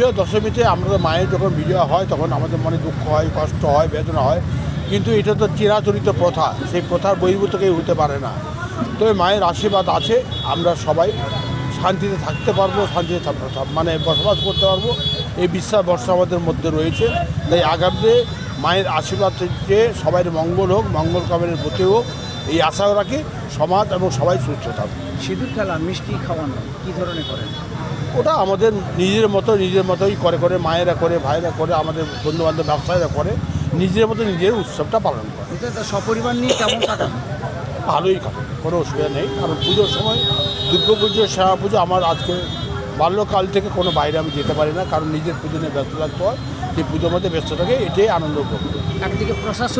বিজয়া দশমীতে আমরা মায়ের যখন বিজয়া হয়, তখন আমাদের মনে দুঃখ হয়, কষ্ট হয়, বেদনা হয়। কিন্তু এটা তো চিরাচরিত প্রথা, সেই প্রথার বহির্ভূত কেউ হতে পারে না। তবে মায়ের আশীর্বাদ আছে, আমরা সবাই শান্তিতে থাকতে পারব, শান্তিতে মানে বসবাস করতে পারব। এই বিশ্বাস বর্ষা আমাদের মধ্যে রয়েছে। তাই আগামীতে মায়ের আশীর্বাদ থেকে সবাই মঙ্গল হোক, মঙ্গল কামনের প্রতি হোক, এই আশাও রাখি। সমাজ এবং সবাই সুস্থ থাকবে সিঁদুর খেলা মিষ্টি খাওয়ানো কি ধরনের করেন? ওটা আমাদের নিজের মতো নিজের মতোই করে করে মায়েরা করে ভাইরা করে আমাদের বন্ধুবান্ধব ব্যবসায়ীরা করে নিজের মতো নিজের উৎসবটা পালন করে। সপরিবার নিয়ে কেমন কাটান ভালোই কাটে কোনো অসুবিধা নেই। কারণ পুজোর সময় দুর্গা পুজো শ্যামা পুজো আমার আজকে বাল্যকাল থেকে কোনো বাইরে আমি যেতে পারি না কারণ নিজের পুজো নিয়ে ব্যস্ত থাকতে হয়। সেই পুজোর মধ্যে ব্যস্ত থাকে এটাই আনন্দ করব একদিকে প্রশাসন